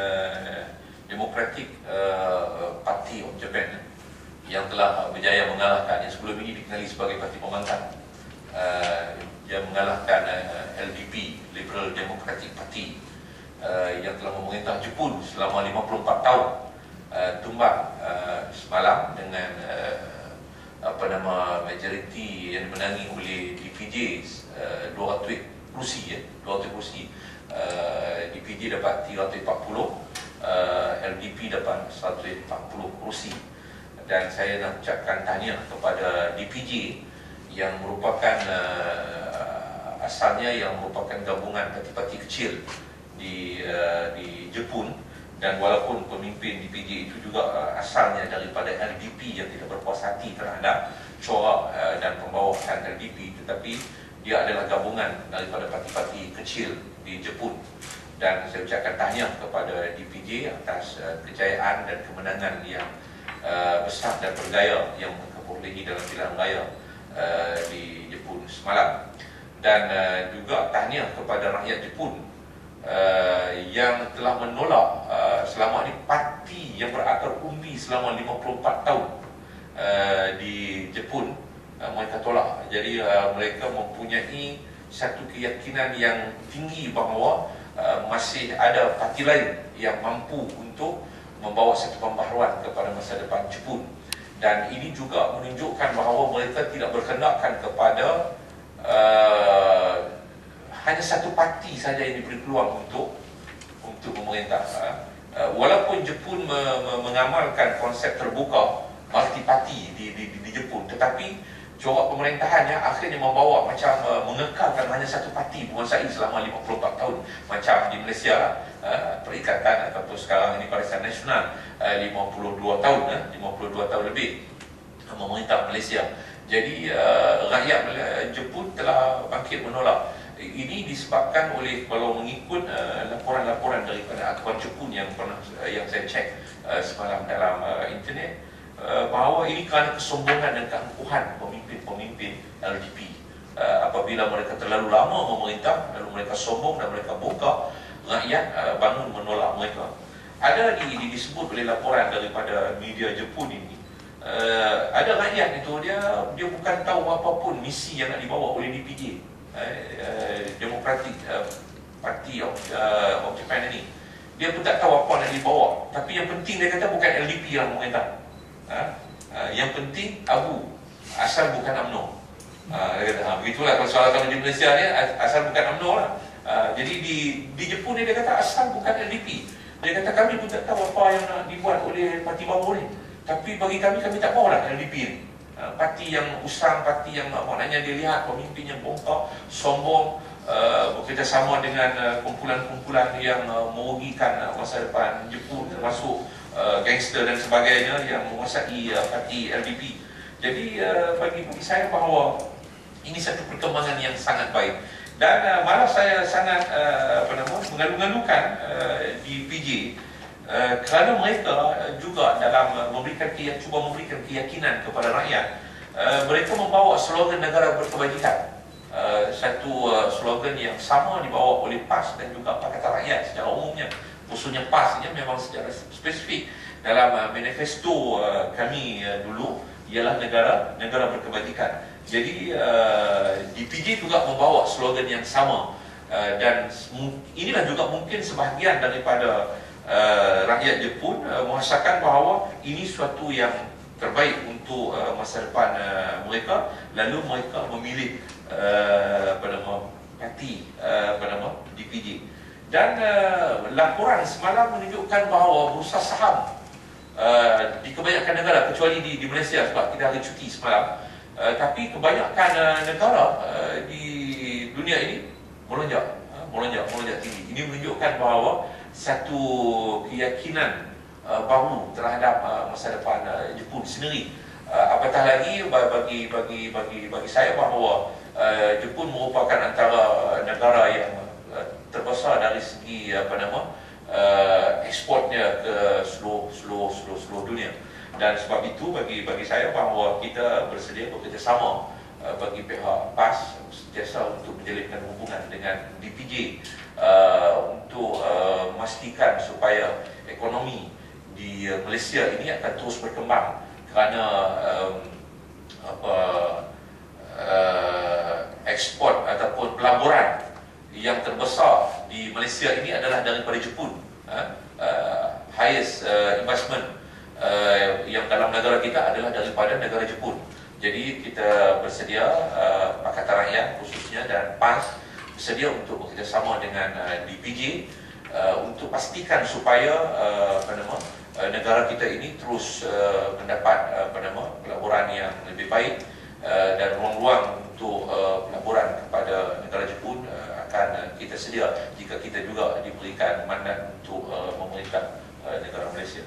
uh, Democratic uh, Party of Japan yang telah berjaya mengalahkan yang sebelum ini dikenali sebagai parti pembangkang uh, yang mengalahkan uh, LDP Liberal Democratic Party uh, yang telah memerintah Jepun selama 54 tahun uh, tumbang uh, semalam dengan uh, apa nama majoriti yang dimenangi oleh DPJ uh, 200 kursi ya. 200 kursi. Uh, DPJ dapat 340 uh, LDP dapat 140 kursi. Dan saya nak ucapkan tahniah kepada DPJ yang merupakan uh, asalnya yang merupakan gabungan parti-parti kecil di uh, di Jepun. Dan walaupun pemimpin DPJ itu juga uh, asalnya daripada LDP yang tidak berpuas hati terhadap corak uh, dan pembawahan LDP tetapi dia adalah gabungan daripada parti-parti kecil di Jepun. Dan saya ucapkan tahniah kepada DPJ atas uh, kejayaan dan kemenangan yang uh, besar dan bergaya yang mereka perolehi dalam pilihan raya uh, di Jepun semalam. Dan uh, juga tahniah kepada rakyat Jepun uh, yang telah menolak uh, selama ini parti yang berakar umbi selama 54 tahun uh, di Jepun. Uh, mereka tolak jadi uh, mereka mempunyai satu keyakinan yang tinggi bahawa uh, masih ada parti lain yang mampu untuk membawa satu pembaharuan kepada masa depan Jepun dan ini juga menunjukkan bahawa mereka tidak berkendakkan kepada uh, hanya satu parti saja yang diberi peluang untuk untuk memerintah. Uh, walaupun Jepun me, me, mengamalkan konsep terbuka multi parti di, di, di, di Jepun, tetapi corak pemerintahannya akhirnya membawa macam uh, mengekalkan hanya satu parti menguasai selama 54 tahun macam di Malaysia uh, perikatan ataupun sekarang ini Barisan Nasional uh, 52 tahun uh, 52 tahun lebih uh, memerintah Malaysia. Jadi uh, rakyat Jepun telah bangkit menolak ini disebabkan oleh kalau mengikut uh, laporan-laporan daripada akuan Jepun yang pernah uh, yang saya cek uh, semalam dalam uh, internet uh, bahawa ini kerana kesombongan dan keangkuhan pemimpin-pemimpin LDP uh, apabila mereka terlalu lama memerintah lalu mereka sombong dan mereka buka rakyat uh, bangun menolak mereka. Ada di, di disebut oleh laporan daripada media Jepun ini. Uh, ada rakyat itu dia dia bukan tahu apapun misi yang nak dibawa oleh DPJ uh, Democratic uh, Party of, uh, of Japan ini. Dia pun tak tahu apa yang dibawa. Tapi yang penting dia kata bukan LDP yang memerintah uh, uh, yang penting Abu asal bukan UMNO uh, ha, begitulah. Kalau soal kalau di Malaysia ni asal bukan UMNO lah. Uh, jadi di di Jepun ni dia kata asal bukan LDP dia kata kami pun tak tahu apa yang nak dibuat oleh parti baru ni. Tapi bagi kami kami tak mahulah LDP ni. Parti yang usang, parti yang maknanya dia lihat pemimpin yang bongkok, sombong, uh, bekerjasama dengan uh, kumpulan-kumpulan yang uh, merugikan uh, masa depan Jepun termasuk uh, gangster dan sebagainya yang menguasai uh, parti LDP. Jadi uh, bagi, bagi saya bahawa ini satu perkembangan yang sangat baik. Dan uh, malah saya sangat uh, apa nama mengalu-ngalukan uh, di PJ Uh, kerana mereka juga dalam uh, memberikan keyak, cuba memberikan keyakinan kepada rakyat uh, mereka membawa slogan negara berkebajikan. Uh, satu uh, slogan yang sama dibawa oleh PAS dan juga Pakatan Rakyat secara umumnya khususnya PAS ini memang secara spesifik. Dalam uh, manifesto uh, kami uh, dulu ialah negara negara berkebajikan jadi uh, DPJ juga membawa slogan yang sama. Uh, dan inilah juga mungkin sebahagian daripada uh, rakyat Jepun uh, merasakan bahawa ini suatu yang terbaik untuk uh, masa depan uh, mereka. Lalu mereka memilih uh, apa nama parti uh, apa nama DPJ dan uh, laporan semalam menunjukkan bahawa bursa saham uh, di kebanyakan negara kecuali di, di Malaysia sebab kita hari cuti semalam uh, tapi kebanyakan uh, negara uh, di dunia ini melonjak melonjak melonjak tinggi ini menunjukkan bahawa satu keyakinan uh, baru terhadap uh, masa depan uh, Jepun sendiri. Uh, apatah lagi bagi bagi bagi bagi saya bahawa uh, Jepun merupakan antara negara yang terbesar dari segi apa nama uh, ekspornya ke seluruh seluruh seluruh seluruh dunia. Dan sebab itu bagi bagi saya bahawa kita bersedia bekerjasama uh, bagi pihak PAS sentiasa untuk menjalinkan hubungan dengan DPJ uh, untuk uh, memastikan supaya ekonomi di uh, Malaysia ini akan terus berkembang kerana um, apa uh, ekspor ataupun pelaburan yang terbesar Malaysia ini adalah daripada Jepun. Uh, uh, highest uh, investment uh, yang dalam negara kita adalah daripada negara Jepun. Jadi kita bersedia uh, Pakatan Rakyat khususnya dan PAS bersedia untuk bekerjasama dengan uh, DPJ uh, untuk pastikan supaya uh, nama uh, negara kita ini terus uh, mendapat uh, nama pelaburan yang lebih baik uh, dan ruang-ruang untuk uh, pelaburan kepada negara Jepun uh, akan uh, kita sedia jika kita juga diberikan mandat untuk uh, memerintah uh, negara Malaysia.